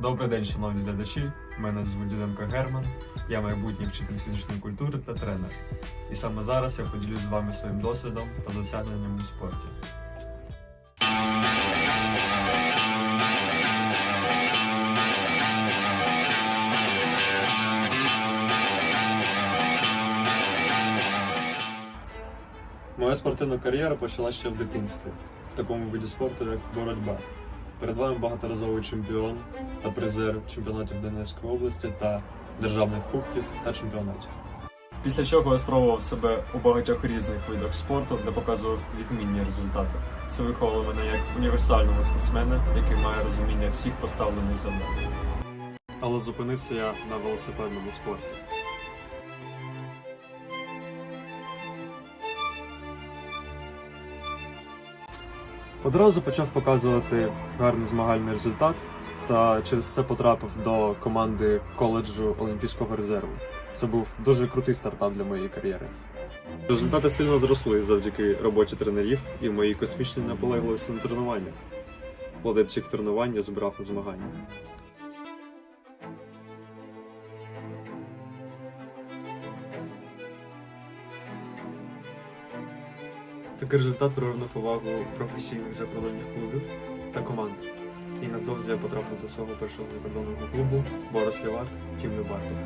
Добрий день, шановні глядачі. Мене звуть Діденко Герман. Я майбутній вчитель фізичної культури та тренер. І саме зараз я поділюсь з вами своїм досвідом та досягненням у спорті. Моя спортивна кар'єра почалася ще в дитинстві, в такому виді спорту, як боротьба. Перед вами багаторазовий чемпіон та призер чемпіонатів Донецької області та державних кубків та чемпіонатів. Після чого я спробував себе у багатьох різних видах спорту, де показував відмінні результати. Це виховало мене як універсального спортсмена, який має розуміння всіх поставлених завдань. Але зупинився я на велосипедному спорті. Одразу почав показувати гарний змагальний результат та через це потрапив до команди коледжу Олімпійського резерву. Це був дуже крутий стартап для моєї кар'єри. Результати сильно зросли завдяки роботі тренерів і моїй космічній наполегливості на тренуваннях. Плоди цих тренувань я збирав на змаганнях. Такий результат привернув увагу професійних закордонних клубів та команд. І невдовзі я потрапив до свого першого закордонного клубу Борис Лівард Тім Любартов.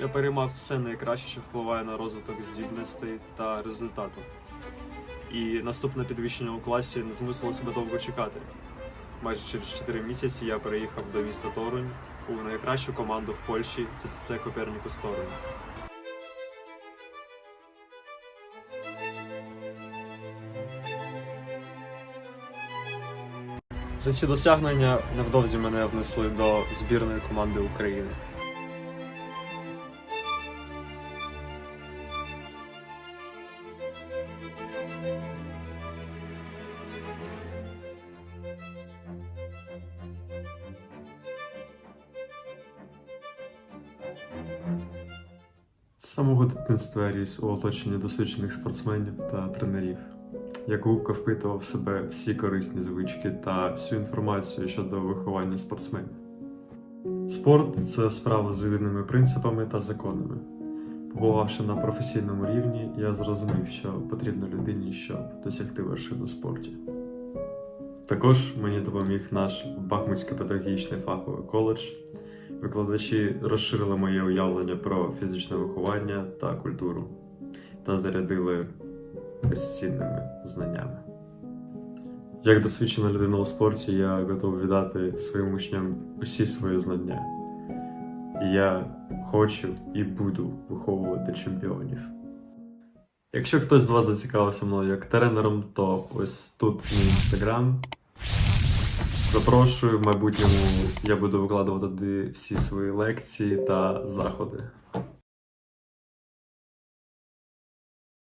Я переймав все найкраще, що впливає на розвиток здібностей та результату. І наступне підвищення у класі не змусило себе довго чекати. Майже через 4 місяці я переїхав до міста Торунь у найкращу команду в Польщі це Копернікус Торунь. За ці досягнення невдовзі мене внесли до збірної команди України. Самого дитинства ріс у оточенні досвідчених спортсменів та тренерів. Як губка впитував в себе всі корисні звички та всю інформацію щодо виховання спортсменів. Спорт це справа з видними принципами та законами. Побувавши на професійному рівні, я зрозумів, що потрібно людині, щоб досягти вершин у спорті. Також мені допоміг наш Бахмутський педагогічний фаховий коледж. Викладачі розширили моє уявлення про фізичне виховання та культуру та зарядили безцінними знаннями. Як досвідчена людина у спорті, я готовий віддати своїм учням усі свої знання. Я хочу і буду виховувати чемпіонів. Якщо хтось з вас зацікавився мною як тренером, то ось тут мій інстаграм. Запрошую, в майбутньому я буду викладувати всі свої лекції та заходи.